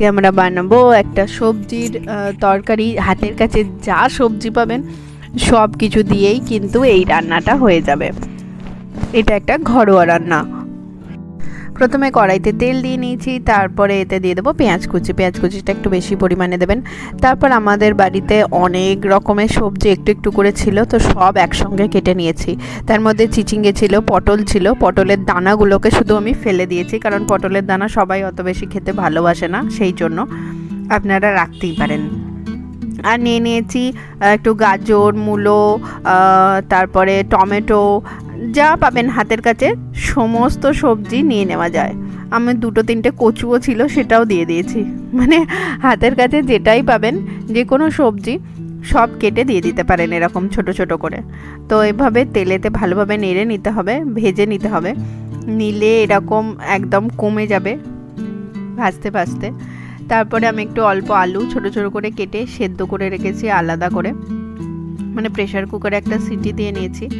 আজকে আমরা বানাবো একটা সবজির তরকারি। হাতের কাছে যা সবজি পাবেন সব কিছু দিয়েই কিন্তু এই রান্নাটা হয়ে যাবে। এটা একটা ঘরোয়া রান্না। প্রথমে কড়াইতে তেল দিয়ে নিয়েছি, তারপরে এতে দিয়ে দেবো পেঁয়াজ কুচি। পেঁয়াজ কুচিটা একটু বেশি পরিমাণে দেবেন। তারপর আমাদের বাড়িতে অনেক রকমের সবজি একটু একটু করে ছিল, তো সব একসঙ্গে কেটে নিয়েছি। তার মধ্যে চিচিঙ্গে ছিল, পটল ছিল। পটলের দানাগুলোকে শুধু আমি ফেলে দিয়েছি, কারণ পটলের দানা সবাই অত বেশি খেতে ভালোবাসে না, সেই জন্য আপনারা রাখতেই পারেন। আর নিয়ে নিয়েছি একটু গাজর, মূলো তারপরে টমেটো যা পাবেন হাতের কাছে, সমস্ত সবজি নিয়ে নেওয়া যায়। আমি দুটো তিনটে কচুও ছিল সেটাও দিয়ে দিয়েছি। মানে হাতের কাছে যেটাই পাবেন যে কোনো সবজি, সব কেটে দিয়ে দিতে পারেন এরকম ছোট ছোট করে। তো এভাবে তেলেতে ভালোভাবে নেড়ে নিতে হবে, ভেজে নিতে হবে। নিলে এরকম একদম কমে যাবে, ভাজতে ভাজতে। তারপরে আমি একটু অল্প আলু ছোট ছোট করে কেটে সেদ্ধ করে রেখেছি আলাদা করে। মানে প্রেশার কুকারে একটা সিটি দিয়ে নিয়েছি।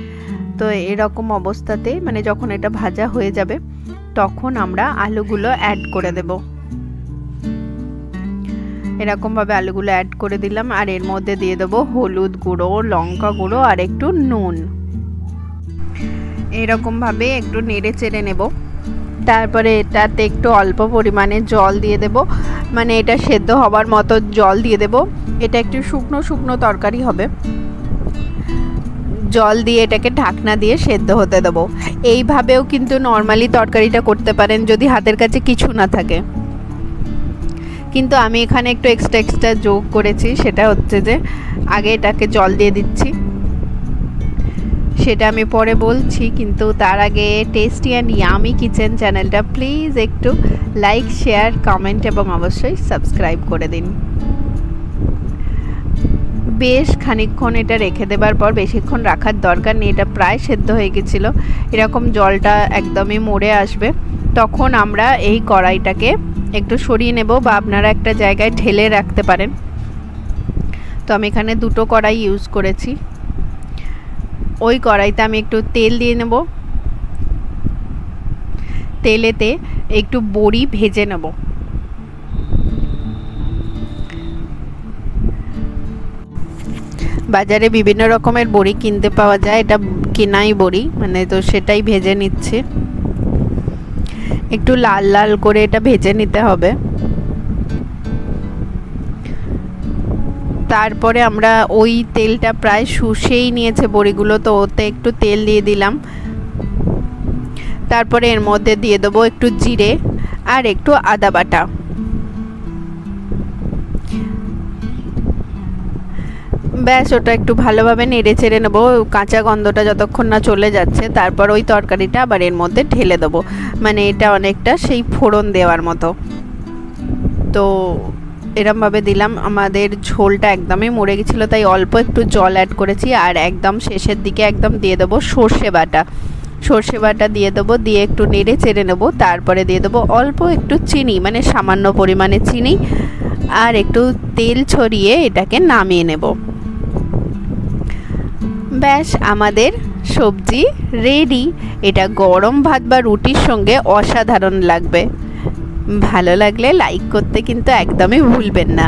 তো এরকম অবস্থাতে মানে যখন এটা ভাজা হয়ে যাবে, তখন আমরা আলুগুলো অ্যাড করে দেব। এরকমভাবে আলুগুলো অ্যাড করে দিলাম, আর এর মধ্যে দিয়ে দেবো হলুদ গুঁড়ো, লঙ্কা গুঁড়ো, আর একটু নুন। এরকমভাবে একটু নেড়ে চেড়ে নেব। তারপরে এটাতে একটু অল্প পরিমাণে জল দিয়ে দেব। মানে এটা সেদ্ধ হবার মতো জল দিয়ে দেব। এটা একটু শুকনো শুকনো তরকারি হবে। জল দিয়ে এটাকে ঢাকনা দিয়ে সেদ্ধ হতে দেবো। এইভাবেও কিন্তু নর্মালি তরকারিটা করতে পারেন যদি হাতের কাছে কিছু না থাকে। কিন্তু আমি এখানে একটু এক্সট্রা এক্সট্রা যোগ করেছি, সেটা হচ্ছে যে আগে এটাকে জল দিয়ে দিচ্ছি। সেটা আমি পরে বলছি, কিন্তু তার আগে টেস্টি অ্যান্ড ইয়ামি কিচেন চ্যানেলটা প্লিজ একটু লাইক শেয়ার কমেন্ট এবং অবশ্যই সাবস্ক্রাইব করে দিন। বেশ খানিকক্ষণ এটা রেখে দেবার পর বেশিক্ষণ রাখার দরকার নেই, এটা প্রায় সেদ্ধ হয়ে গেছিল। এরকম জলটা একদমই মরে আসবে। তখন আমরা এই কড়াইটাকে একটু সরিয়ে নেব বা আপনারা একটা জায়গায় ঢেলে রাখতে পারেন। তো আমি এখানে দুটো কড়াই ইউজ করেছি। ওই কড়াইতে আমি একটু তেল দিয়ে নেব। তেলেতে একটু বড়ি ভেজে নেব। বাজারে বিভিন্ন রকমের বড়ি কিনতে পাওয়া যায়। এটা কেনাই বড়ি মানে তো সেটাই ভেজে নিচ্ছে। একটু লাল লাল করে এটা ভেজে নিতে হবে। তারপরে আমরা ওই তেলটা প্রায় শুষেই নিয়েছে বড়িগুলো, তো ওতে একটু তেল দিয়ে দিলাম। তারপরে এর মধ্যে দিয়ে দেবো একটু জিরে আর একটু আদা বাটা। ব্যাস, ওটা একটু ভালোভাবে নেড়ে চেড়ে নেব। কাঁচা গন্ধটা যতক্ষণ না চলে যাচ্ছে, তারপর ওই তরকারিটা আবার এর মধ্যে ঢেলে দেবো। মানে এটা অনেকটা সেই ফোড়ন দেওয়ার মতো। তো এরমভাবে দিলাম। আমাদের ঝোলটা একদমই মরে গেছিল, তাই অল্প একটু জল অ্যাড করেছি। আর একদম শেষের দিকে একদম দিয়ে দেবো সর্ষে বাটা। সর্ষে বাটা দিয়ে দেবো, দিয়ে একটু নেড়ে চেড়ে নেব। তারপরে দিয়ে দেবো অল্প একটু চিনি মানে সামান্য পরিমাণে চিনি। আর একটু তেল ছড়িয়ে এটাকে নামিয়ে নেব। ব্যাস, আমাদের সবজি রেডি এটা গরম ভাত বা রুটির সঙ্গে অসাধারণ লাগবে। ভালো লাগলে লাইক করতে কিন্তু একদমই ভুলবেন না।